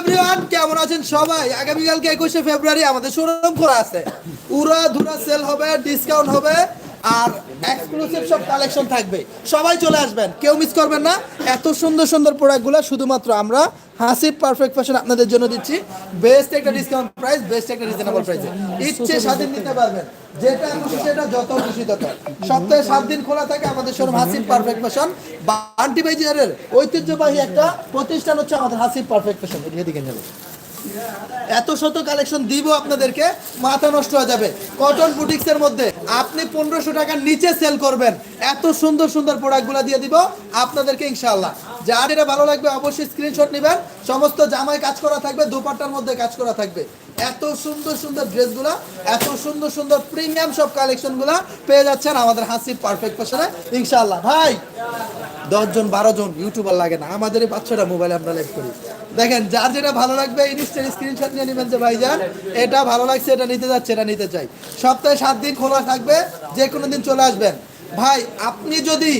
Everyone কেমন আছেন সবাই? আগামীকালকে একুশে ফেব্রুয়ারি আমাদের শোরুম খোলা আছে। উড়া ধুরা সেল হবে ডিসকাউন্ট হবে। আর এক্সক্লুসিভ সব কালেকশন থাকবে। সবাই চলে আসবেন, কেউ মিস করবেন না। এত সুন্দর সুন্দর প্রোডাক্টগুলো শুধুমাত্র আমরা হাসিব পারফেক্ট ফ্যাশন আপনাদের জন্য দিচ্ছি। বেস্ট একটা ডিসকাউন্ট প্রাইস বেস্ট একটা রিজনেবল প্রাইসে ইচ্ছে স্বাধীন নিতে পারবেন। যেটা খুশি সেটা যত খুশি তত। সপ্তাহে সাত দিন খোলা থাকে আমাদের showroom Hasib perfect fashion Banti বাজারের ঐতিহ্যবাহী একটা প্রতিষ্ঠান হচ্ছে আমাদের হাসিব পারফেক্ট ফ্যাশন এদিকে নেব এত শত কালেকশন দিব আপনাদেরকে, মাথা নষ্ট হয়ে যাবে। কটন বুটিক্সের মধ্যে আপনি পনেরোশো টাকার নিচে সেল করবেন। এত সুন্দর সুন্দর প্রোডাক্টগুলো দিয়ে দিব আপনাদেরকে ইনশাল্লাহ যার এটা ভালো লাগবে অবশ্যই স্ক্রিনশট নেবেন। সমস্ত জামায় কাজ করা থাকবে, দুপাট্টার মধ্যে কাজ করা থাকবে। এত সুন্দর সুন্দর ড্রেসগুলো, এত সুন্দর সুন্দর প্রিমিয়াম সব কালেকশনগুলো পেয়ে যাচ্ছেন আমাদের হাসিব পারফেক্ট ফ্যাশনে ইনশাল্লাহ ভাই! দশজন বারো জন ইউটিউবার লাগে না। আমাদের এই বাচ্চাটা মোবাইলে আমরা লাইভ করি। দেখেন, যার যেটা ভালো লাগবে ইনস্টার স্ক্রিনশট নিয়ে নেবেন যে ভাইজান। এটা ভালো লাগছে, এটা নিতে যাচ্ছে, এটা নিতে চাই। সপ্তাহে সাত দিন খোলা থাকবে, যে কোনো দিন চলে আসবেন। ভাই, আপনি যদি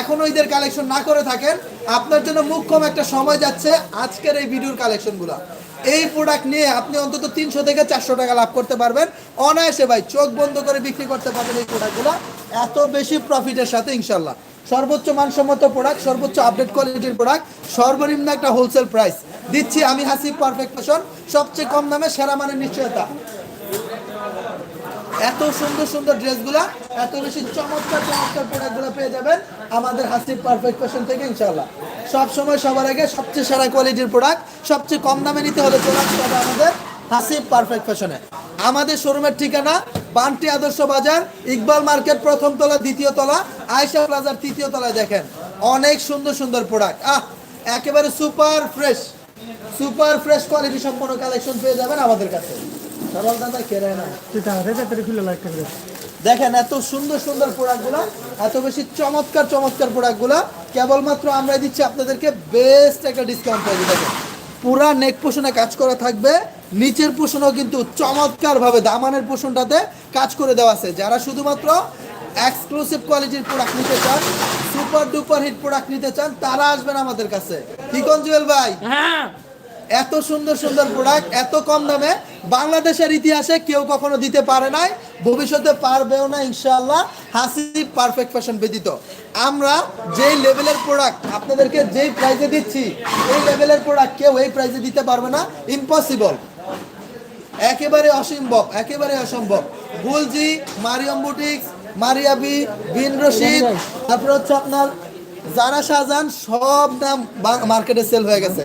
এখনও ঈদের কালেকশন না করে থাকেন, আপনার জন্য মুখ্যম একটা সময় যাচ্ছে আজকের এই ভিডিওর কালেকশনগুলো এই প্রোডাক্ট নিয়ে আপনি অন্তত তিনশো থেকে চারশো টাকা লাভ করতে পারবেন। অনায়াসে ভাই, চোখ বন্ধ করে বিক্রি করতে পারবেন এই প্রোডাক্টগুলো এত বেশি প্রফিটের সাথে, ইনশাল্লাহ। সর্বোচ্চ মানসম্মত প্রোডাক্ট সর্বোচ্চ আপডেট কোয়ালিটির প্রোডাক্ট সর্বনিম্ন একটা হোলসেল প্রাইস দিচ্ছি আমি হাসিব পারফেক্ট ফ্যাশন সবচেয়ে কম দামে সেরা মানের নিশ্চয়তা। এত সুন্দর সুন্দর ড্রেসগুলা, এত বেশি চমৎকার চমৎকার প্রোডাক্টগুলো পেয়ে যাবেন আমাদের হাসিব পারফেক্ট ফ্যাশন থেকে, ইনশাআল্লাহ। সব সময় সবার আগে সবচেয়ে সেরা কোয়ালিটির প্রোডাক্ট সবচেয়ে কম দামে নিতে হলে প্রোডাক্ট আমাদের হাসিব পারফেক্ট ফ্যাশনে আমাদের শোরুমের ঠিকানা, বান্টি আদর্শ বাজার, ইকবাল মার্কেট, প্রথম তলা, দ্বিতীয় তলা আয়সা প্লাজার তৃতীয় তলায় দেখেন। অনেক সুন্দর সুন্দর প্রোডাক্ট আহ, একেবারে super fresh super fresh quality সম্পন্ন কালেকশন পেয়ে যাবেন আমাদের কাছে। দেখেন এত সুন্দর সুন্দর প্রোডাক্টগুলো এত বেশি চমৎকার চমৎকার প্রোডাক্টগুলো কেবলমাত্র আমরা দিচ্ছি আপনাদেরকে বেস্ট একটা ডিসকাউন্ট পাইবে দেখেন, পুরা নেক পোষণে কাজ করা থাকবে। নিচের পোষণও কিন্তু চমৎকার ভাবে দামানের পোষণটাতে কাজ করে দেওয়া আছে। যারা শুধুমাত্র এক্সক্লুসিভ কোয়ালিটির প্রোডাক্ট নিতে চান সুপার ডুপার হিট প্রোডাক্ট নিতে চান তারা আসবেন আমাদের কাছে। কি কোন জুয়েল ভাই? হ্যাঁ। এত সুন্দর সুন্দর প্রোডাক্ট এত কম দামে বাংলাদেশের ইতিহাসে কেউ কখনো দিতে পারে নাই ভবিষ্যতে পারবেও না ইনশাআল্লাহ। হাসি পারফেক্ট ফ্যাশন ব্যতীত। আমরা যেই লেভেলের প্রোডাক্ট আপনাদেরকে যেই প্রাইসে দিচ্ছি এই লেভেলের প্রোডাক্ট কেউ এই প্রাইসে দিতে পারবে না ইম্পসিবল একেবারে অসম্ভব একেবারে অসম্ভব। গুলজি মারিয়াম বুটিক্স মারিয়াবি বিন রশিদ তারপর হচ্ছে আপনার জারা শাহজাহান সব নাম মার্কেটে সেল হয়ে গেছে।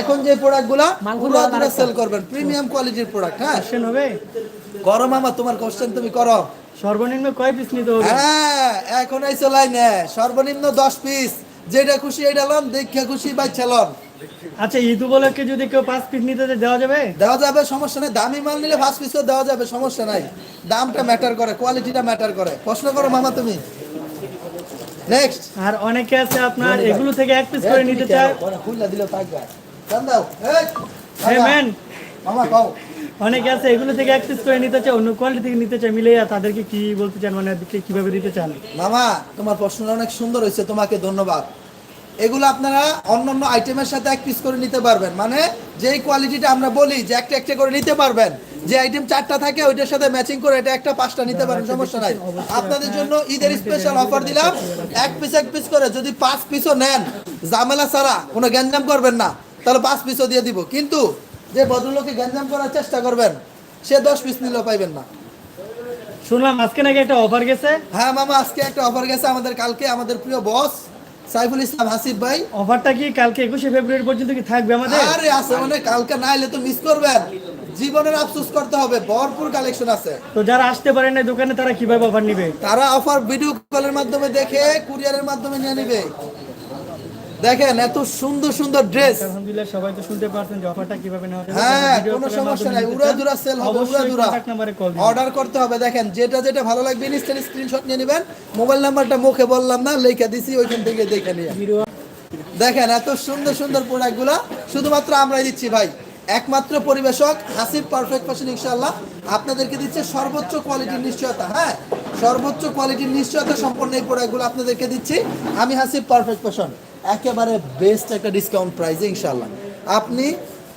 এখন যে প্রোডাক্টগুলো পুরো সেল করবেন। প্রিমিয়াম কোয়ালিটির প্রোডাক্ট হ্যাঁ? কোশ্চেন হবে? করো মামা তোমার কোশ্চেন তুমি করো। সর্বনিম্ন কয় পিস নিতে হবে? হ্যাঁ এখন এই লাইনে। সর্বনিম্ন দশ পিস যেটা খুশি এটা লন দেখে খুশি বাচ্চা লন। আচ্ছা ঈদ উপলক্ষে যদি কেউ পাঁচ পিস নিতে দেওয়া যাবে? দেওয়া যাবে সমস্যা নেই। দামি মাল নিলে ফার্স্ট পিসও দেওয়া যাবে সমস্যা নাই। দামটা ম্যাটার করে কোয়ালিটিটা ম্যাটার করে। প্রশ্ন করো মামা তুমি। নেক্সট আর অনেকে আছে আপনার এগুলো থেকে এক পিস করে নিতে চায়। খুললা দিলে থাকবে দাও। এই, ম্যান মামা কও। অনেকে আছে এগুলো থেকে এক পিস করে নিতে চায় অন্য কোয়ালিটি থেকে নিতে চায় মিলে তাদেরকে কি বলতে চান মানে কীভাবে দিতে চান? মামা তোমার প্রশ্নটা অনেক সুন্দর হয়েছে তোমাকে ধন্যবাদ। এগুলো আপনারা অন্য অন্য আইটেমের সাথে এক পিস করে নিতে পারবেন। মানে যেই কোয়ালিটিটা আমরা বলি যে একটা একটা করে নিতে পারবেন যে আইটেম চারটা থাকে ওইটার সাথে ম্যাচিং করে এটা একটা পাঁচটা নিতে পারেন সমস্যা নাই। আপনাদের জন্য ঈদের স্পেশাল অফার দিলাম এক পিস এক পিস করে যদি পাঁচ পিসও নেন জামেলা ছাড়া কোনো গ্যাঞ্জাম করবেন না তাহলে পাঁচ পিসও দিয়ে দিব। কিন্তু যে ভদ্রলোকে গ্যাঞ্জাম করার চেষ্টা করবেন সে দশ পিস নিলেও পাইবেন না। শুনলাম আজকে নাকি একটা অফার গেছে? হ্যাঁ মামা আজকে একটা অফার গেছে আমাদের কালকে আমাদের প্রিয় বস সাইফুল ইসলাম হাসিব ভাই। অফারটা কি কালকে একুশে ফেব্রুয়ারি পর্যন্ত কি থাকবে আমাদের? আরে আছে মানে কালকে না এলে তো মিস করবেন। জীবনের আফসোস করতে হবে ভরপুর কালেকশন আছে। তো যারা আসতে পারে না দোকানে তারা কীভাবে অফার নিবে? তারা অফার ভিডিও কলের মাধ্যমে দেখে কুরিয়ারের মাধ্যমে নিয়ে নিবে। দেখেন এত সুন্দর সুন্দর ড্রেস আলহামদুলিল্লাহ সবাই তো শুনতে পারছেন যে অফারটা কীভাবে নেওয়া যাবে। হ্যাঁ কোনো সমস্যা নাই। নিতে উড়া চান, দুরা সেল হবে উড়া অবশ্যই দুরা। কন্টাক্ট নাম্বারে কল অর্ডার করতে হবে। দেখেন যেটা যেটা ভালো লাগবে ইনস্ট্যান্ট স্ক্রিনশট নিয়ে নেবেন। মোবাইল নাম্বারটা মুখে বললাম না লেখা দিছি ওইখান থেকে দেখে নিয়ে। দেখেন এত সুন্দর সুন্দর প্রোডাক্টগুলো শুধুমাত্র আমরাই দিচ্ছি ভাই। একমাত্র পরিবেশক হাসিব পারফেক্ট ফ্যাশন ইনশাআল্লাহ। আপনাদেরকে দিচ্ছে সর্বোচ্চ কোয়ালিটির নিশ্চয়তা হ্যাঁ? সর্বোচ্চ কোয়ালিটির নিশ্চয়তা সম্পন্ন এই প্রোডাক্টগুলো আপনাদেরকে দিচ্ছি। আমি হাসিব পারফেক্ট ফ্যাশন একেবারে বেস্ট একটা ডিসকাউন্ট প্রাইসে ইনশাল্লাহ আপনি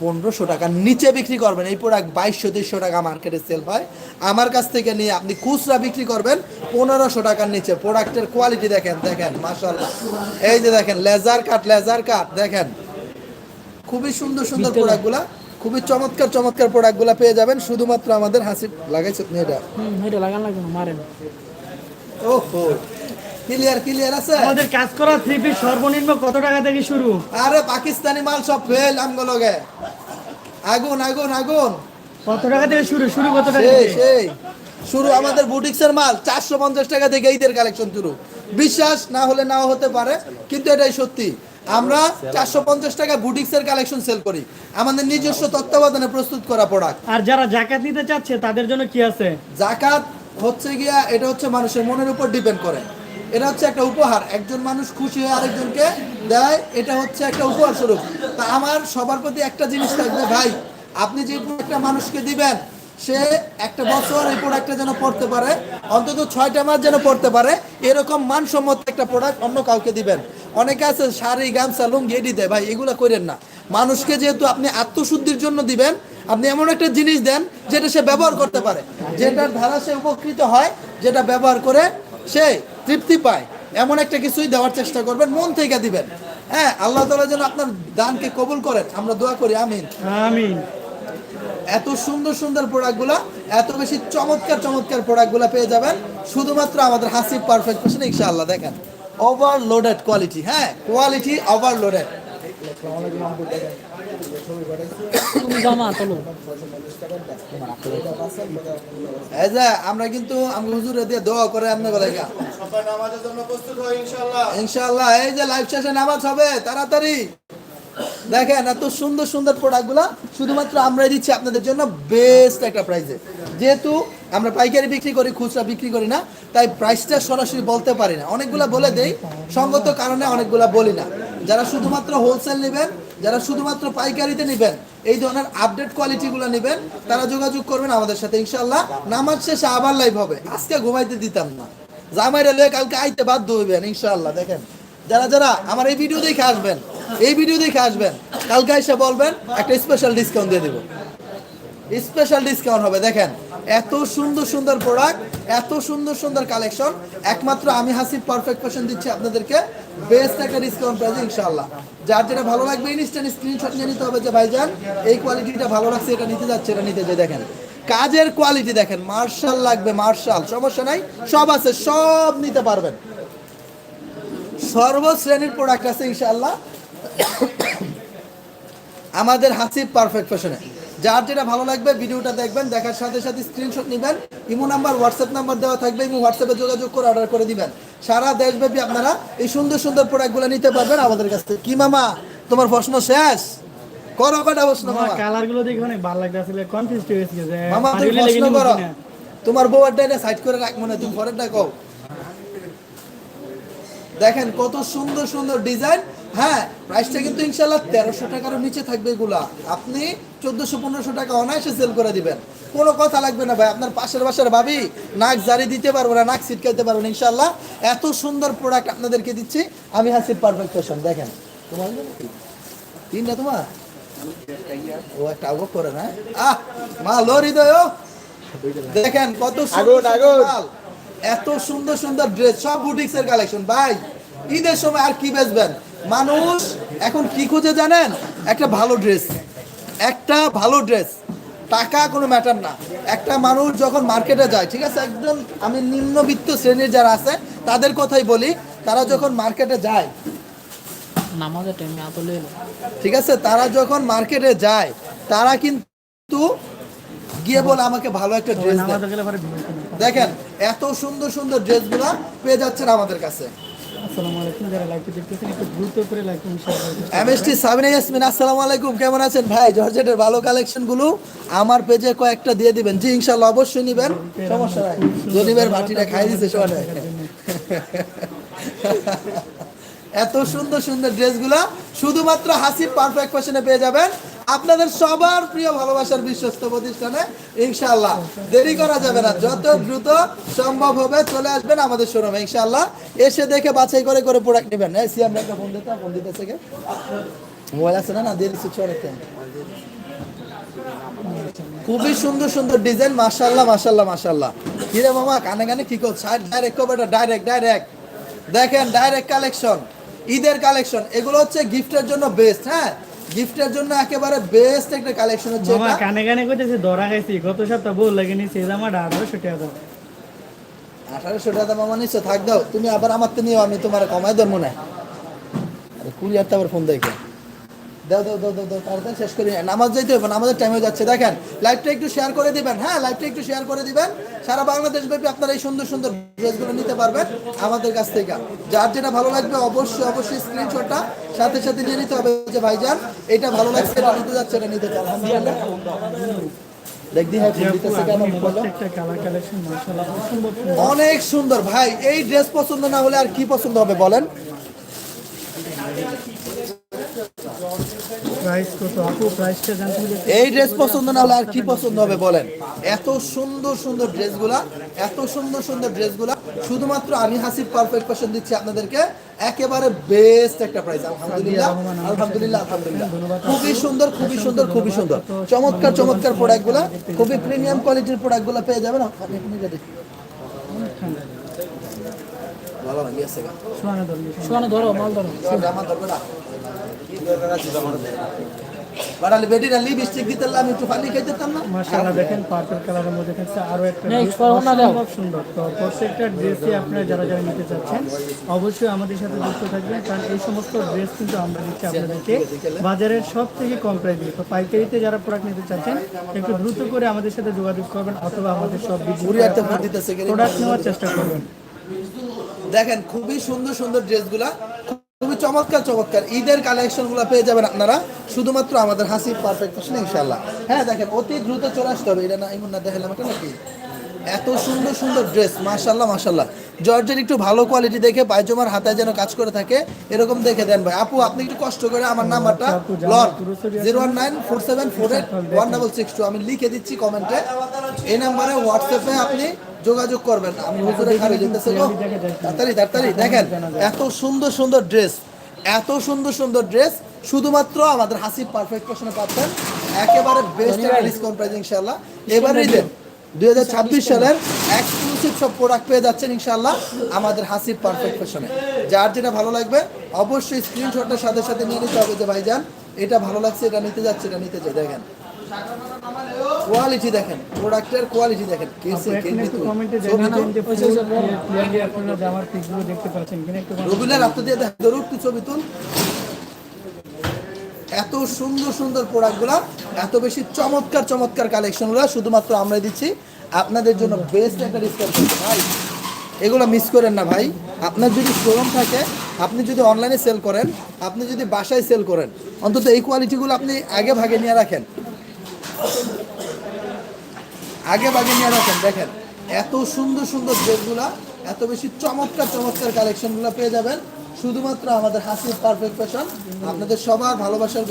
পনেরোশো টাকার নিচে বিক্রি করবেন এই প্রোডাক্ট বাইশশো তেইশশো টাকা মার্কেটে সেল হয়। আমার কাছ থেকে নিয়ে আপনি খুচরা বিক্রি করবেন পনেরোশো টাকার নিচে। প্রোডাক্টের কোয়ালিটি দেখেন দেখেন মাসাল্লাহ এই যে দেখেন লেজার কাট লেজার কাট দেখেন। খুবই সুন্দর সুন্দর প্রোডাক্টগুলা খুবই চমৎকার চমৎকার প্রোডাক্টগুলা পেয়ে যাবেন। শুধুমাত্র আমাদের হাসি লাগাইছে আপনি এটা এটা লাগান লাগবে মারেন। ওহো। ক্লিয়ার ক্লিয়ার আছে? আমাদের কাজ করা থ্রি পিস সর্বনিম্ন কত টাকা থেকে শুরু? আরে পাকিস্তানি মাল সব ফেল আমগুলোকে আগুন আগুন আগুন। কত টাকা থেকে শুরু? শুরু কত টাকা সেই সেই। শুরু আমাদের বুটিক্সের মাল চারশো পঞ্চাশ টাকা থেকে ঈদের কালেকশন শুরু। বিশ্বাস না হলে নাও হতে পারে কিন্তু এটাই সত্যি। আমরা চারশো পঞ্চাশ টাকা বুটিক্সের কালেকশন সেল করি। আমাদের নিজস্ব তত্ত্বাবধানে প্রস্তুত করা প্রোডাক্ট আর যারা জাকাত নিতে চাচ্ছে তাদের জন্য কি আছে? জাকাত হচ্ছে গিয়া এটা হচ্ছে মানুষের মনের উপর ডিপেন্ড করে। এটা হচ্ছে একটা উপহার। একজন মানুষ খুশি হয়ে আরেকজনকে দেয়, এটা হচ্ছে একটা উপহার স্বরূপ। তা আমার সবার প্রতি একটা জিনিস থাকবে, ভাই, আপনি যে একটা মানুষকে দিবেন, সে একটা বছর এই প্রোডাক্টটা যেন পড়তে পারে, অন্তত ছয়টা মাস যেন পড়তে পারে, এরকম মানসম্মত একটা প্রোডাক্ট অন্য কাউকে দিবেন। অনেকে আছে, শাড়ি, গামছা, লুঙ্গি, এডি দেয়, ভাই, এগুলো করেন না। মানুষকে যেহেতু আপনি আত্মশুদ্ধির জন্য দিবেন, আপনি এমন একটা জিনিস দেন যেটা সে ব্যবহার করতে পারে। যেটার ধারা সে উপকৃত হয়, যেটা ব্যবহার করে সে তৃপ্তি পায়। এমন একটা কিছুই দেওয়ার চেষ্টা করবেন মন থেকে দিবেন। হ্যাঁ আল্লাহ তালা যেন আপনার দানকে কবুল করেন। আমরা দোয়া করি আমিন। আমিন। এত সুন্দর সুন্দর প্রোডাক্টগুলো এত বেশি চমৎকার চমৎকার প্রোডাক্টগুলো পেয়ে যাবেন। শুধুমাত্র আমাদের হাসিব পারফেক্ট ফ্যাশন ইনশাআল্লাহ দেখেন। ওভারলোডেড কোয়ালিটি হ্যাঁ কোয়ালিটি ওভারলোডেড। আমরা কিন্তু আমরা হুজুরে দিয়ে দোয়া করে ইনশাআল্লাহ। এই যে লাইভ শেষে নামাজ হবে তাড়াতাড়ি। দেখেন এত সুন্দর সুন্দর প্রোডাক্টগুলো শুধুমাত্র আমরাই দিচ্ছি আপনাদের জন্য বেস্ট একটা প্রাইসে যেহেতু আমরা পাইকারি বিক্রি করি, খুচরা বিক্রি করি না, তাই প্রাইসটা সরাসরি বলতে পারি না। অনেকগুলা বলে দেই, সঙ্গত কারণে অনেকগুলা বলি না। যারা শুধুমাত্র হোলসেল নেবেন, যারা শুধুমাত্র পাইকারিতে নেবেন, এই ধরনের আপডেট কোয়ালিটিগুলো নেবেন, তারা যোগাযোগ করবেন আমাদের সাথে ইনশাল্লাহ নামাজ শেষে আবার লাইভ হবে। আজকে ঘুমাইতে দিতাম না। জামাইরা লয়ে কালকে আইতে বাধ্য হইবেন, ইনশাআল্লাহ। দেখেন, যারা যারা আমার এই ভিডিও দেখে আসবেন এই ভিডিও দেখে আসবেন। কালকে এসে বলবেন, একটা স্পেশাল ডিসকাউন্ট দিয়ে দেবো। স্পেশাল ডিসকাউন্ট হবে, দেখেন। এত সুন্দর সুন্দর প্রোডাক্ট এত সুন্দর সুন্দর কালেকশন একমাত্র আমি হাসিব পারফেক্ট ফ্যাশন দিচ্ছি আপনাদেরকে। বেস্ট একটা ডিসকাউন্ট প্রাইসে ইনশাআল্লাহ। যার যেটা ভালো লাগবে ইনস্ট্যান্ট স্ক্রিনশট নিয়ে নিতে হবে যে ভাইজান, এই কোয়ালিটিটা ভালো লাগছে, এটা নিতে যাচ্ছে, এটা নিতে যে দেখেন। কাজের কোয়ালিটি দেখেন, মার্শাল লাগবে, মার্শাল, সমস্যা নাই, সব আছে, সব নিতে পারবেন। সর্বশ্রেণীর প্রোডাক্ট আছে, ইনশাআল্লাহ। আমাদের হাসিব পারফেক্ট ফ্যাশনে যার যেটা ভালো লাগবে ভিডিওটা দেখবেন দেখার সাথে সাথে স্ক্রিনশট নেবেন ইমো নাম্বার হোয়াটসঅ্যাপ নাম্বার দেওয়া থাকবে ইমো হোয়াটসঅ্যাপে যোগাযোগ করে অর্ডার করে দিবেন। সারা দেশব্যাপী আপনারা এই সুন্দর সুন্দর প্রোডাক্টগুলো নিতে পারবেন আমাদের কাছ থেকে। কি মামা তোমার প্রশ্ন শেষ? করো কটা প্রশ্ন মামা কালারগুলো দেখে অনেক ভালো লাগছে আসলে কনফিউজ হয়ে গেছে যে মামা তুমি প্রশ্ন করো। তোমার বউয়ারটা এটা সাইড করে রাখ মনে তুমি পরেরটা কও। দেখেন কত সুন্দর সুন্দর ডিজাইন হ্যাঁ প্রাইসটা কিন্তু ইনশাল্লাহ তেরোশো টাকারও নিচে থাকবে এগুলা। আপনি চোদ্দশো পনেরোশো টাকা অনায়াসে সেল করে দিবেন। কোনো কথা লাগবে না ভাই আপনার পাশের বাসার ভাবি নাক জারি দিতে পারব না নাক ছিটকাইতে পারব না ইনশাল্লাহ এত সুন্দর প্রোডাক্ট আপনাদেরকে দিচ্ছি আমি হাসির পারফেক্ট ফ্যাশন দেখেন। তোমার তিনটা তোমার? ও একটা আগে করে না আহ মা লো হৃদয়। দেখেন কত সুন্দর। এত সুন্দর সুন্দর ড্রেস সব বুটিক্স এর কালেকশন ভাই ঈদের সময় আর কি বেচবেন? মানুষ এখন কি খুঁজে জানেন? একটা ভালো ড্রেস একটা ভালো ড্রেস টাকা কোনো ম্যাটার না। একটা মানুষ যখন মার্কেটে যায় ঠিক আছে? একদম আমি নিম্নবিত্ত শ্রেণির যারা আছে তাদের কথাই বলি তারা যখন মার্কেটে যায় ঠিক আছে? তারা যখন মার্কেটে যায় তারা কিন্তু গিয়ে বলে আমাকে ভালো একটা ড্রেস। দেখেন এত সুন্দর সুন্দর ড্রেসগুলো পেয়ে যাচ্ছেন আমাদের কাছে। আসসালামু আলাইকুম যারা লাইভটি দেখতেছেন একটু দ্রুত করে লাইক এমএসটি সাবিনা ইয়াসমিন আসসালামু আলাইকুম কেমন আছেন? ভাই জর্জেটের ভালো কালেকশনগুলো আমার পেজে কয়েকটা দিয়ে দিবেন। জি ইনশাল্লাহ অবশ্যই নিবেন। সমস্যা নাই। জনিবের ভাটিটা খাই দিছে শোনে। এত সুন্দর সুন্দর ড্রেসগুলো শুধুমাত্র হাসি পারফেক্ট ফ্যাশনে পেয়ে যাবেন। আপনাদের সবার প্রিয় ভালোবাসার বিশ্বস্ত প্রতিষ্ঠানে ইনশাআল্লাহ। দেরি করা যাবে না, যত দ্রুত সম্ভব হবে চলে আসবেন আমাদের শোরুমে ইনশাআল্লাহ। এসে দেখে বাছাই করে করে প্রোডাক্ট নেবেন। এই সিএম একটা ফোন দিতে ফোন দিতেছে কে মোবাইল আছে না? না, দিয়ে দিচ্ছি চলে খুবই সুন্দর সুন্দর ডিজাইন মাশাল্লাহ মাশাল্লাহ মাশাল্লাহ কিরে মামা, কানে কানে কি করছ? ডাইরেক্ট কবেটা ডাইরেক্ট ডাইরেক্ট দেখেন ডাইরেক্ট কালেকশন ঈদের কালেকশন এগুলো হচ্ছে গিফটের জন্য বেস্ট হ্যাঁ? গিফটের জন্য একেবারে বেস্ট একটা কালেকশন হচ্ছে এটা। কানে কানে কইতেছে ধরা খাইছি গত সপ্তাহ বল লাগে নিছি জামা জামাটা আঠারোশো টাকা দাও। আঠারোশো টাকা মামা নিশ্চো থাক দাও। তুমি আবার আমার তো নিও আমি তোমার কমাই দেব মনে আরে কুরিয়ার তো আবার ফোন দেখে। দাও দাও দাও দাও দাও তাড়াতাড়ি শেষ করি। নামাজ যাইতে হবে নামাজের টাইম হয়ে যাচ্ছে। দেখেন লাইভটা একটু শেয়ার করে দিবেন হ্যাঁ? লাইভটা একটু শেয়ার করে দিবেন। সারা বাংলাদেশ ব্যাপী আপনারা এই সুন্দর সুন্দর ড্রেসগুলো নিতে পারবেন আমাদের কাছ থেকে। যার যেটা ভালো লাগবে অবশ্যই অবশ্যই স্ক্রিনশটটা সাথে সাথে নিয়ে নিতে হবে যে ভাইজান এটা ভালো লাগছে এটা নিতে যাচ্ছে এটা নিতে চান। আলহামদুলিল্লাহ হ্যাঁ। অনেক সুন্দর। ভাই এই ড্রেস পছন্দ না হলে আর কি পছন্দ হবে বলেন? প্রাইস কত? আপু প্রাইসটা জানতে হলে এই ড্রেস পছন্দ না হলে আর কি পছন্দ হবে বলেন? এত সুন্দর সুন্দর ড্রেসগুলা এত সুন্দর সুন্দর ড্রেসগুলা শুধুমাত্র আমি হাসিব পারফেক্ট ফ্যাশন দিচ্ছি আপনাদেরকে। একেবারে বেস্ট একটা প্রাইস আলহামদুলিল্লাহ আলহামদুলিল্লাহ। আলহামদুলিল্লাহ খুবই সুন্দর খুবই সুন্দর খুবই সুন্দর। চমৎকার চমৎকার প্রোডাক্টগুলা খুবই প্রিমিয়াম কোয়ালিটির প্রোডাক্টগুলো পেয়ে যাবেন। আপনি ভালো লাগে আছে। সোয়ানা ধরবি সোয়ানা ধরো মাল ধরো। জামা ধরবে না। বাড়ালে বেটিরা লিপস্টিক দিতে আমি একটু পানি খাইতেতাম না? মাশাআল্লাহ দেখেন পার্পল কালারের মধ্যে থাকছে আরও একটা অসম্ভব সুন্দর। তো প্রত্যেকটা ড্রেসে আপনারা যারা যারা নিতে চাচ্ছেন অবশ্যই আমাদের সাথে যুক্ত থাকবেন কারণ এই সমস্ত ড্রেস কিন্তু আমরা দিচ্ছি আপনাদেরকে বাজারের সব থেকে কম প্রাইসে তো পাইকারিতে যারা প্রোডাক্ট নিতে চাচ্ছেন একটু দ্রুত করে আমাদের সাথে যোগাযোগ করবেন অথবা আমাদের সব? প্রোডাক্ট নেওয়ার চেষ্টা করবেন। দেখেন খুবই সুন্দর সুন্দর ড্রেসগুলা খুবই চমৎকার চমৎকার। ঈদের কালেকশনগুলো পেয়ে যাবেন আপনারা। শুধুমাত্র আমাদের হাসি পারফেক্ট ফ্যাশন ইনশাল্লাহ হ্যাঁ দেখেন অতি দ্রুত চলে আসতে হবে। এটা না এমন না দেখালাম এটা নাকি? এত সুন্দর সুন্দর ড্রেস মাশাল্লাহ মাশাল্লাহ জর্জের একটু ভালো কোয়ালিটি দেখে পায়জমার হাতায় যেন কাজ করে থাকে এরকম দেখে দেন ভাই। আপু আপনি একটু কষ্ট করে আমার নাম্বারটা loan. Zero one nine four seven four eight one double six two আমি লিখে দিচ্ছি কমেন্টে এই নাম্বারে হোয়াটসঅ্যাপে আপনি যোগাযোগ করবেন। আমি হুজুরে যেতেছে। গো তাড়াতাড়ি তাড়াতাড়ি দেখেন এত সুন্দর সুন্দর ড্রেস এত সুন্দর সুন্দর ড্রেস শুধুমাত্র আমাদের হাসি পারফেক্ট ফ্যাশনে পাচ্ছেন। একেবারে বেস্ট একটা ডিসকাউন্ট প্রাইস ইনশাআল্লাহ। এবার ঈদের দুই হাজার ছাব্বিশ সালের এক্সক্লুসিভ সব প্রোডাক্ট পেয়ে যাচ্ছেন ইনশাআল্লাহ আমাদের হাসির পারফেক্ট ফ্যাশনে যার যেটা ভালো লাগবে অবশ্যই স্ক্রিনশটটার সাথে সাথে নিয়ে নিতে হবে যে ভাইজান এটা ভালো লাগছে এটা নিতে যাচ্ছে এটা নিতে চাই দেখেন কোয়ালিটি দেখেন প্রোডাক্টের কোয়ালিটি দেখেন। কেসে এখন একটু কমেন্টে তো যে ক্লিয়ারলি আপনারা জামার পিকগুলো দেখতে পাচ্ছেন কিনা একটু রবিলের রাত্র দিয়ে ছবি তুল। এত সুন্দর সুন্দর প্রোডাক্টগুলো এত বেশি চমৎকার চমৎকার কালেকশনগুলো শুধুমাত্র আমরা দিচ্ছি। আপনাদের জন্য বেস্ট একটা ডিসকাউন্ট ভাই। এগুলো মিস করেন না ভাই। আপনার যদি শোরুম থাকে আপনি যদি অনলাইনে সেল করেন আপনি যদি বাসায় সেল করেন অন্তত এই কোয়ালিটিগুলো আপনি আগে ভাগে নিয়ে রাখেন। আগে ভাগে নিয়ে রাখেন দেখেন, এত সুন্দর সুন্দর ড্রেসগুলা, এত বেশি চমৎকার চমৎকার কালেকশনগুলো পেয়ে যাবেন। শুধুমাত্র আমাদের হাসির পারফেক্ট ফ্যাশন আপনাদের সবার ভালোবাসার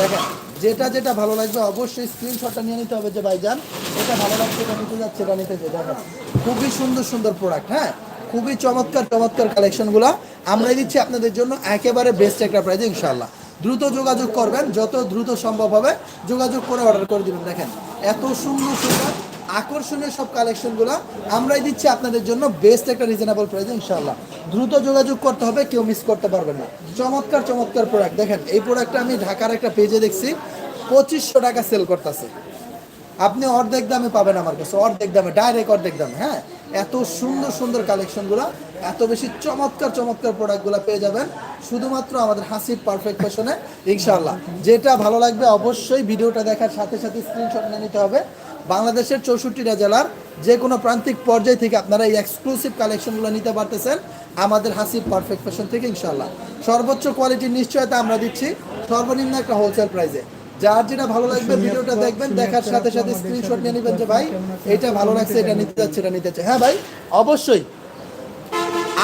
দেখেন, যেটা যেটা ভালো লাগবে অবশ্যই স্ক্রিনশটটা নিয়ে নিতে হবে যে ভাইজান, এটা ভালো লাগছে এটা নিতে যাচ্ছে, এটা নিতে দেখেন, খুবই সুন্দর সুন্দর প্রোডাক্ট হ্যাঁ? খুবই চমৎকার চমৎকার কালেকশনগুলো, আমরাই দিচ্ছি আপনাদের জন্য, একেবারে বেস্ট একটা প্রাইজে ইনশাল্লাহ দ্রুত যোগাযোগ করবেন, যত দ্রুত সম্ভব হবে, যোগাযোগ করে অর্ডার করে দেবেন। দেখেন, এত সুন্দর সুন্দর, আকর্ষণীয় সব কালেকশনগুলো আমরাই দিচ্ছি আপনাদের জন্য বেস্ট একটা রিজনেবল প্রাইসে ইনশাল্লাহ দ্রুত যোগাযোগ করতে হবে, কেউ মিস করতে পারবেন না। চমৎকার চমৎকার প্রোডাক্ট দেখেন, এই প্রোডাক্টটা আমি ঢাকার একটা পেজে দেখছি, পঁচিশশো টাকা সেল করতেছে। আপনি অর্ধেক দামে পাবেন আমার কাছে, অর্ধেক দামে ডাইরেক্ট অর্ধেক দামে হ্যাঁ? এত সুন্দর সুন্দর কালেকশনগুলো, এত বেশি চমৎকার চমৎকার প্রোডাক্টগুলো পেয়ে যাবেন শুধুমাত্র আমাদের হাসির পারফেক্ট ফ্যাশনে ইনশাআল্লাহ। যেটা ভালো লাগবে অবশ্যই ভিডিওটা দেখার সাথে সাথে স্ক্রিনশট নিয়ে নিতে হবে। বাংলাদেশের চৌষট্টিটা জেলার যে কোনো প্রান্তিক পর্যায় থেকে আপনারা এই এক্সক্লুসিভ কালেকশনগুলো নিতে পারতেছেন আমাদের হাসির পারফেক্ট ফ্যাশন থেকে, ইনশাআল্লাহ। সর্বোচ্চ কোয়ালিটির নিশ্চয়তা আমরা দিচ্ছি সর্বনিম্ন একটা হোলসেল প্রাইসে যার যেটা ভালো লাগবে ভিডিওটা দেখবেন, দেখার সাথে সাথে স্ক্রিনশট নিয়ে নেবেন যে ভাই, এটা ভালো লাগছে, এটা নিতে যাচ্ছে, এটা নিতে হ্যাঁ ভাই, অবশ্যই।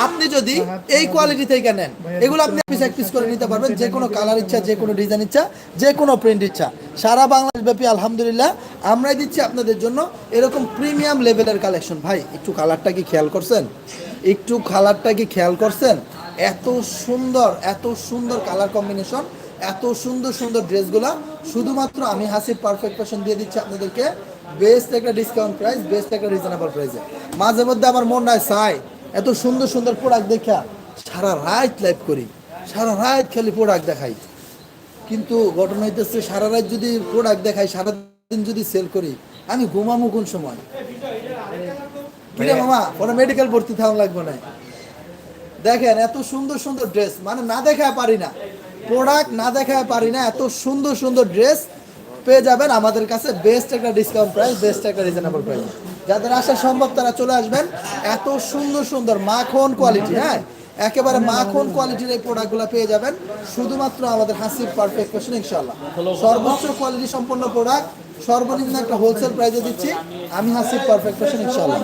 আপনি যদি এই কোয়ালিটি থেকে নেন, এগুলো আপনি পিস এক পিস করে নিতে পারবেন, যে কোনো কালার ইচ্ছা, যে কোনো ডিজাইন ইচ্ছা, যে কোনো প্রিন্ট ইচ্ছা। সারা বাংলাদেশ ব্যাপী আলহামদুলিল্লাহ, আমরাই দিচ্ছি আপনাদের জন্য এরকম প্রিমিয়াম লেভেলের কালেকশন ভাই, একটু কালারটা কি খেয়াল করছেন? একটু কালারটা কি খেয়াল করছেন? এত সুন্দর এত সুন্দর কালার কম্বিনেশন এত সুন্দর সুন্দর ড্রেসগুলা। শুধুমাত্র আমি হাসিব পারফেক্ট ফ্যাশন দিয়ে দিচ্ছি আপনাদেরকে। বেস্ট একটা ডিসকাউন্ট প্রাইস বেস্ট একটা রিজনেবল প্রাইসে মাঝে মধ্যে আমার মন নয় চাই এত সুন্দর সুন্দর প্রোডাক্ট দেখা সারা রাত লাইভ করি। সারা রাত খালি প্রোডাক্ট দেখাই। কিন্তু ঘটনা হইতেছে সারা রাত যদি প্রোডাক্ট দেখাই সারাদিন যদি সেল করি আমি ঘুমামো কোন সময়? কিরে মামা কোনো মেডিকেল ভর্তি থাকা লাগবে না। দেখেন এত সুন্দর সুন্দর ড্রেস মানে না দেখায় পারি না। প্রোডাক্ট না দেখায় পারি না, এত সুন্দর সুন্দর ড্রেস পেয়ে যাবেন আমাদের কাছে বেস্ট একটা ডিসকাউন্ট প্রাইস বেস্ট একটা রিজনেবল প্রাইস যাদের আসা সম্ভব তারা চলে আসবেন। এত সুন্দর সুন্দর মাখন কোয়ালিটি হ্যাঁ? একেবারে মাখন কোয়ালিটির এই প্রোডাক্টগুলো পেয়ে যাবেন। শুধুমাত্র আমাদের হাসির পারফেক্ট ফ্যাশন ইনশাল্লাহ সর্বোচ্চ কোয়ালিটি সম্পন্ন প্রোডাক্ট সর্বনিম্ন একটা হোলসেল প্রাইসে দিচ্ছি। আমি হাসির পারফেক্ট ফ্যাশন ইনশাল্লাহ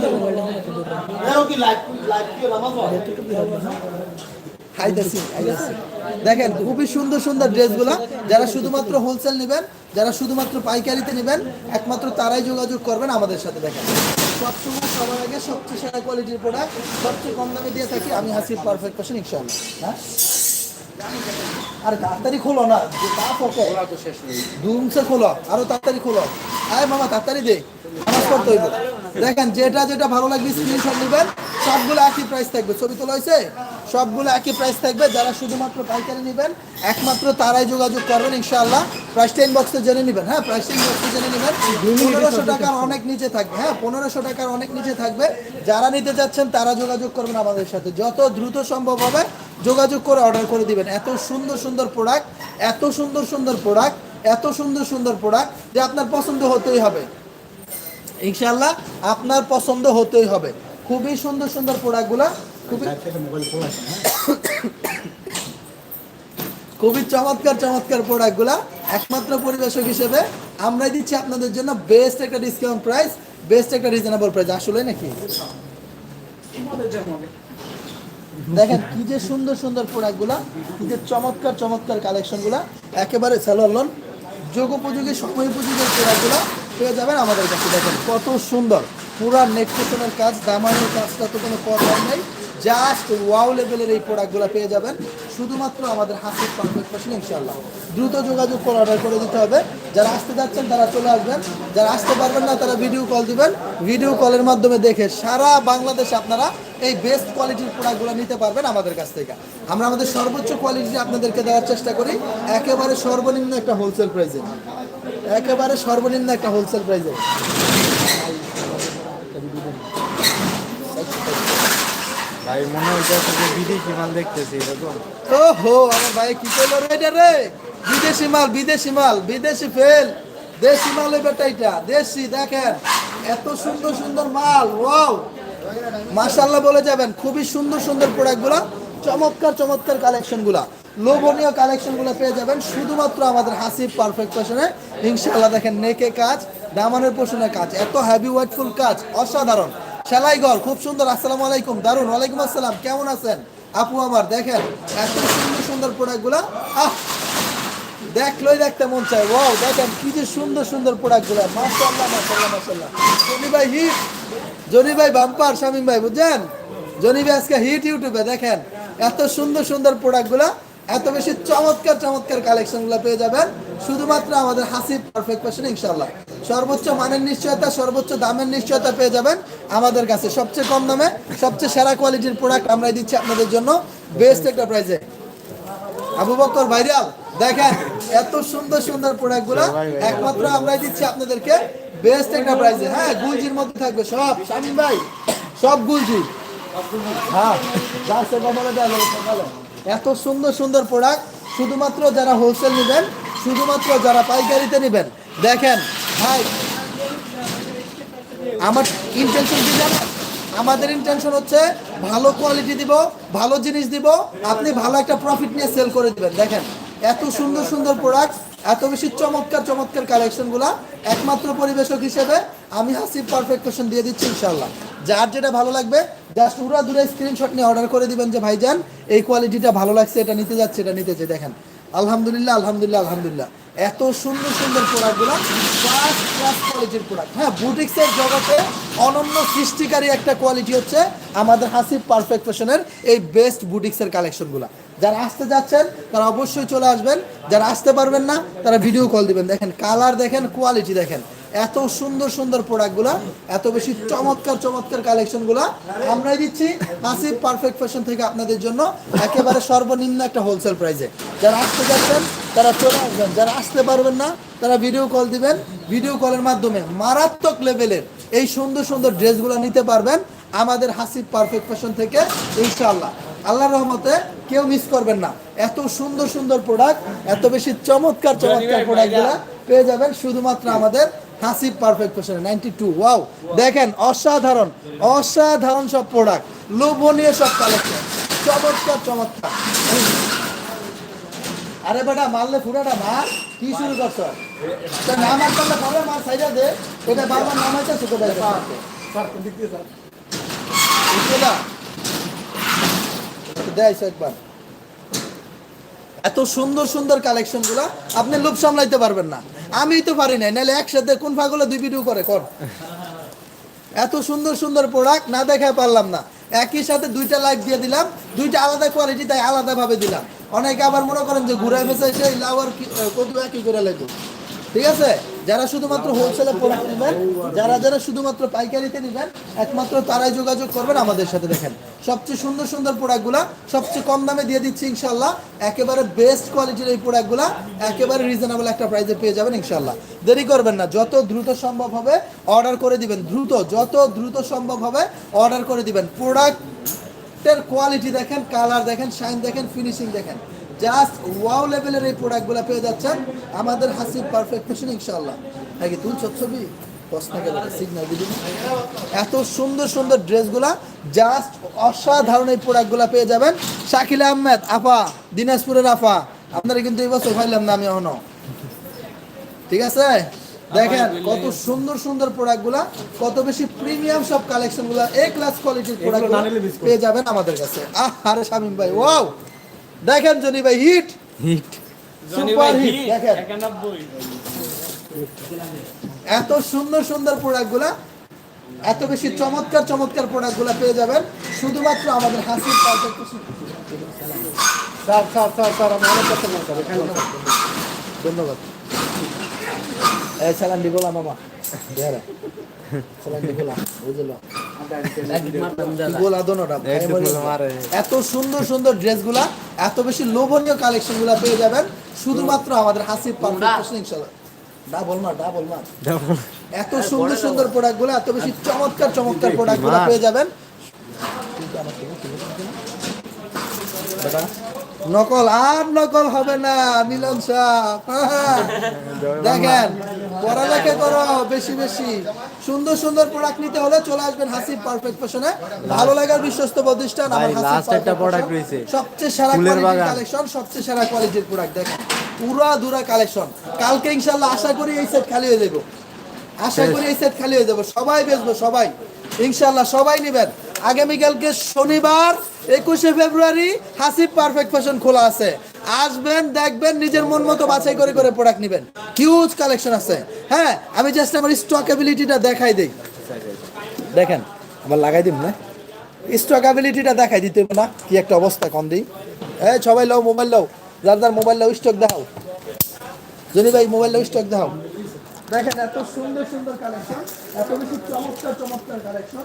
হাইদাসি হাইদাসি দেখেন খুবই সুন্দর সুন্দর ড্রেসগুলো যারা শুধুমাত্র হোলসেল নেবেন যারা শুধুমাত্র পাইকারিতে নেবেন একমাত্র তারাই যোগাযোগ করবেন আমাদের সাথে দেখেন। সবসময় সবার আগে সবচেয়ে সেরা কোয়ালিটির প্রোডাক্ট সবচেয়ে কম দামে দিয়ে থাকি আমি হাসির পারফেক্ট পার্সন ইনশাআল্লাহ। হ্যাঁ? আরে তাড়াতাড়ি খোলো না যে তাপ ওকে ধুমসে খোলো আরও তাড়াতাড়ি খোলো। আয় মামা, তাড়াতাড়ি দে। নামাজ দেখেন, যেটা যেটা ভালো লাগবে স্ক্রিনশট নেবেন, সবগুলো একই প্রাইস থাকবে। ছবি তোলা হয়েছে? সবগুলো একই প্রাইস থাকবে। যারা শুধুমাত্র পাইকারি নেবেন, একমাত্র তারাই যোগাযোগ করবেন, ইনশাআল্লাহ। প্রাইসটা ইনবক্সে জেনে নেবেন। হ্যাঁ প্রাইসটা ইনবক্সে জেনে নেবেন। পনেরোশো টাকার অনেক নিচে থাকবে। হ্যাঁ পনেরোশো টাকার অনেক নিচে থাকবে। যারা নিতে চাচ্ছেন, তারা যোগাযোগ করবেন আমাদের সাথে। যত দ্রুত সম্ভব হবে, যোগাযোগ করে অর্ডার করে দিবেন। এত সুন্দর সুন্দর প্রোডাক্ট এত সুন্দর সুন্দর প্রোডাক্ট এত সুন্দর সুন্দর প্রোডাক্ট যে আপনার পছন্দ হতেই হবে। ইনশাল্লাহ আপনার পছন্দ হতেই হবে। খুবই সুন্দর সুন্দর প্রোডাক্টগুলো খুবই খুবই চমৎকার চমৎকার প্রোডাক্টগুলা একমাত্র পরিবেশক হিসেবে আমরাই দিচ্ছি আপনাদের জন্য বেস্ট একটা ডিসকাউন্ট প্রাইস বেস্ট একটা রিজনেবল প্রাইস আসলে নাকি? দেখেন কি যে সুন্দর সুন্দর প্রোডাক্টগুলা কি যে চমৎকার চমৎকার কালেকশনগুলা একেবারে সেলন যোগোপযোগী সময় উপযোগী খেলাধুলা পেয়ে যাবেন আমাদের কাছে। দেখেন কত সুন্দর। পুরা নেক্সটেশনের কাজ দামানোর কাজটা তো কোনো কথা নেই। জাস্ট ওয়াও লেভেলের এই প্রোডাক্টগুলো পেয়ে যাবেন। শুধুমাত্র আমাদের হাসির পারফেক্ট ফ্যাশন ইনশাল্লাহ দ্রুত যোগাযোগ করে অর্ডার করে দিতে হবে। যারা আসতে যাচ্ছেন, তারা চলে আসবেন। যারা আসতে পারবেন না, তারা ভিডিও কল দিবেন। ভিডিও কলের মাধ্যমে দেখে সারা বাংলাদেশে আপনারা এই বেস্ট কোয়ালিটির প্রোডাক্টগুলো নিতে পারবেন আমাদের কাছ থেকে। আমরা আমাদের সর্বোচ্চ কোয়ালিটি আপনাদেরকে দেওয়ার চেষ্টা করি। একেবারে সর্বনিম্ন একটা হোলসেল প্রাইসে একেবারে সর্বনিম্ন একটা হোলসেল প্রাইসে ভাই, মনে হইতেছে যে বিদেশি মাল দেখতেছি, এরকম। ওহো আমার ভাই, কি করল রে বিদেশি মাল বিদেশি মাল, বিদেশি ফেল। দেশি মাল বেটা এটা দেশি, দেখেন, এত সুন্দর সুন্দর মাল, ওয়াও। মাশাআল্লাহ বলে যাবেন, খুবই সুন্দর সুন্দর প্রোডাক্টগুলো চমৎকার চমৎকার কালেকশনগুলো লোভনীয় কালেকশনগুলো পেয়ে যাবেন, শুধুমাত্র আমাদের হাসিব পারফেক্ট ফ্যাশনে ইনশাআল্লাহ দেখেন, নেকে কাজ, দামানের পোষণের কাজ, এত হ্যাভি ওয়েটফুল কাজ, অসাধারণ। সেলাইঘর খুব সুন্দর, আসসালামু আলাইকুম দারুণ ওয়ালাইকুম আসসালাম, কেমন আছেন? আপু আমার, দেখেন, এত সুন্দর সুন্দর প্রোডাক্টগুলো, আহ, দেখলেই দেখতে মন চায় ওয়াও দেখেন, কি যে সুন্দর সুন্দর প্রোডাক্টগুলো, মাশাআল্লাহ মাশাআল্লাহ মাশাআল্লাহ। জনি ভাই হিট জনি ভাই বাম্পার শামিম ভাই, বুঝছেন? জনি ভাই আজকে হিট ইউটিউবে, দেখেন, এত সুন্দর সুন্দর প্রোডাক্টগুলো এত বেশি চমৎকার চমৎকার কালেকশনগুলো পেয়ে যাবেন। শুধুমাত্র আমাদের হাসি পারফেক্ট ফ্যাশন ইনশাল্লাহ সর্বোচ্চ মানের নিশ্চয়তা, সর্বোচ্চ দামের নিশ্চয়তা পেয়ে যাবেন আমাদের কাছে। সবচেয়ে কম দামে, সবচেয়ে সেরা কোয়ালিটির প্রোডাক্ট আমরাই দিচ্ছি আপনাদের জন্য। বেস্ট একটা প্রাইজে আবু বকর ভাইরাল, দেখেন, এত সুন্দর সুন্দর প্রোডাক্টগুলা একমাত্র আমরাই দিচ্ছি আপনাদেরকে বেস্ট একটা প্রাইজে হ্যাঁ গুলজির মধ্যে থাকবে সব। শামিম ভাই, সব গুলজি। হ্যাঁ। এত সুন্দর সুন্দর প্রোডাক্ট শুধুমাত্র যারা হোলসেল নেবেন, শুধুমাত্র যারা পাইকারিতে নেবেন। দেখেন, ভাই, আমার ইন্টেনশন কি জানেন? আমাদের ইন্টেনশন হচ্ছে ভালো কোয়ালিটি দিব, ভালো জিনিস দিব, আপনি ভালো একটা প্রফিট নিয়ে সেল করে দিবেন। দেখেন, এত সুন্দর সুন্দর প্রোডাক্ট এত বেশি চমৎকার চমৎকার কালেকশনগুলা একমাত্র পরিবেশক হিসেবে আমি হাসিব পারফেকশন দিয়ে দিচ্ছি ইনশাল্লাহ যার যেটা ভালো লাগবে জাস্ট উড়া দূরে স্ক্রিনশট নিয়ে অর্ডার করে দিবেন যে, ভাইজান, এই কোয়ালিটিটা ভালো লাগছে, এটা নিতে যাচ্ছে, এটা নিতে চাই দেখেন, আলহামদুলিল্লাহ আলহামদুলিল্লাহ আলহামদুলিল্লাহ। এত সুন্দর সুন্দর প্রোডাক্টগুলো ফার্স্ট ক্লাস কোয়ালিটির প্রোডাক্ট হ্যাঁ বুটিক্সের জগতে অনন্য সৃষ্টিকারী একটা কোয়ালিটি হচ্ছে আমাদের হাসিব পারফেক্ট ফ্যাশনের এই বেস্ট বুটিক্সের কালেকশনগুলো যারা আসতে যাচ্ছেন, তারা অবশ্যই চলে আসবেন। যারা আসতে পারবেন না, তারা ভিডিও কল দিবেন। দেখেন কালার দেখেন কোয়ালিটি দেখেন। এত সুন্দর সুন্দর প্রোডাক্টগুলো এত বেশি চমৎকার চমৎকার কালেকশনগুলো আমরাই দিচ্ছি। আসিফ পারফেক্ট ফ্যাশন থেকে আপনাদের জন্য একেবারে সর্বনিম্ন একটা হোলসেল প্রাইসে যারা আসতে যাচ্ছেন তারা চলে আসবেন। যারা আসতে পারবেন না তারা ভিডিও কল দিবেন। ভিডিও কলের মাধ্যমে মারাত্মক লেভেলের এই সুন্দর সুন্দর ড্রেসগুলো নিতে পারবেন আমাদের হাসিব পারফেক্ট ফ্যাশন থেকে ইনশাআল্লাহ। আল্লাহর রহমতে কেউ মিস করবেন না। এত সুন্দর সুন্দর প্রোডাক্ট এত বেশি চমৎকার চমৎকার প্রোডাক্টগুলো পেয়ে যাবেন শুধুমাত্র আমাদের হাসিব পারফেক্ট ফ্যাশনে নাইনটি টু ওয়াও দেখেন অসাধারণ অসাধারণ সব প্রোডাক্ট লোভনীয় সব কালেকশন চমৎকার চমৎকার আরে বেটা মারলে ফুটাটা মার কি শুরু করছ না মার করলে পরে মার সাইডা দে এটা বারবার নামাইতেছে কোথায় দেয় একবার এত সুন্দর সুন্দর কালেকশনগুলা আপনি লোভ সামলাইতে পারবেন না। আমি তো পারি নাই, নাহলে একসাথে কোন ফাগুলো দুই ভিডিও করে, কর। এত সুন্দর সুন্দর প্রোডাক্ট না দেখায় পারলাম না। একই সাথে দুইটা লাইক দিয়ে দিলাম, দুইটা আলাদা কোয়ালিটি তাই আলাদা ভাবে দিলাম। অনেকে আবার মনে করেন যে ঘুরে ফেসে সেই লাভার কত একই করে লাগবে ঠিক আছে? যারা শুধুমাত্র হোলসেলে প্রোডাক্ট নেবেন, যারা যারা শুধুমাত্র পাইকারিতে নেবেন, একমাত্র তারাই যোগাযোগ করবেন আমাদের সাথে দেখেন। সবচেয়ে সুন্দর সুন্দর প্রোডাক্টগুলা সবচেয়ে কম দামে দিয়ে দিচ্ছি ইনশাল্লাহ একেবারে বেস্ট কোয়ালিটির এই প্রোডাক্টগুলা একেবারে রিজনেবল একটা প্রাইসে পেয়ে যাবেন ইনশাল্লাহ দেরি করবেন না, যত দ্রুত সম্ভব হবে অর্ডার করে দিবেন। দ্রুত, যত দ্রুত সম্ভব হবে অর্ডার করে দিবেন। প্রোডাক্টের কোয়ালিটি দেখেন কালার দেখেন শাইন দেখেন ফিনিশিং দেখেন। জাস্ট ওয়াও লেভেলের এই প্রোডাক্টগুলো পেয়ে যাচ্ছেন। আমাদের হাসিব পারফেক্ট ফ্যাশন ইনশাআল্লাহ। নাকি তুই ছবি? এত সুন্দর সুন্দর ড্রেসগুলা জাস্ট অসাধারণ এই প্রোডাক্টগুলো পেয়ে যাবেন। শাকিল আহমেদ আফা দিনাজপুরের আফা আপনারা কিন্তু এই বছর পাইলাম না আমি এখনও। ঠিক আছে? দেখেন কত সুন্দর সুন্দর প্রোডাক্টগুলা কত বেশি প্রিমিয়াম সব কালেকশনগুলা এ ক্লাস কোয়ালিটির প্রোডাক্ট পেয়ে যাবেন আমাদের কাছে। আহ আরে শামিম ভাই ওয়াও দেখেন জনি ভাই হিট। হিট সুপার হিট দেখেন। এত সুন্দর সুন্দর প্রোডাক্টগুলা এত বেশি চমৎকার চমৎকার প্রোডাক্টগুলা পেয়ে যাবেন। শুধুমাত্র আমাদের হাসির perfect sir sir sir sir আমি অনেক কথা বলতে ধন্যবাদ। এই সালাম দি বলা মামা গোলা। এত সুন্দর সুন্দর ড্রেসগুলা এত বেশি লোভনীয় কালেকশনগুলা পেয়ে যাবেন। শুধুমাত্র আমাদের হাসিব পারফেক্ট ইনশাআল্লাহ ডাবল এত সুন্দর সুন্দর প্রোডাক্টগুলো এত বেশি চমৎকার চমৎকার প্রোডাক্টগুলো পেয়ে যাবেন। নকল আর নকল হবে না মিলন সাহ। দেখেন পড়ালেখা করো বেশি বেশি। সুন্দর সুন্দর প্রোডাক্ট নিতে হলে চলে আসবেন হাসিব পারফেক্ট ফ্যাশনে ভালো লাগার বিশ্বস্ত প্রতিষ্ঠান আমার হাসিব একটা Fashion। রয়েছে। সবচেয়ে সেরা কোয়ালিটির কালেকশন সবচেয়ে সেরা কোয়ালিটির প্রোডাক্ট দেখেন। পুরা দুরা কালেকশন কালকে ইনশাল্লাহ আশা করি এই সেট খালি হয়ে যাব। আশা করি এই সেট খালি হয়ে যাব। সবাই বেচবো সবাই। ইনশাল্লাহ সবাই নেবেন। আগামীকালকে শনিবার, একুশে ফেব্রুয়ারি হাসিব পারফেক্ট ফ্যাশন খোলা আছে। আসবেন, দেখবেন, নিজের মন মতো বাছাই করে করে প্রোডাক্ট নেবেন। হিউজ কালেকশন আছে। হ্যাঁ আমি জাস্ট আমার স্টক অ্যাবিলিটিটা দেখাই দিই। দেখেন, আবার লাগাই দিম না স্টক অ্যাবিলিটিটা দেখাই দিতে না, কি একটা অবস্থা কম দিই। হ্যাঁ সবাই লও, মোবাইল লও। যার যার মোবাইল লাও স্টক দেখাও। জনি ভাই, মোবাইল লাও স্টক দেখাও। দেখেন, এত সুন্দর সুন্দর কালেকশন এত বেশি চমৎকার চমৎকার কালেকশন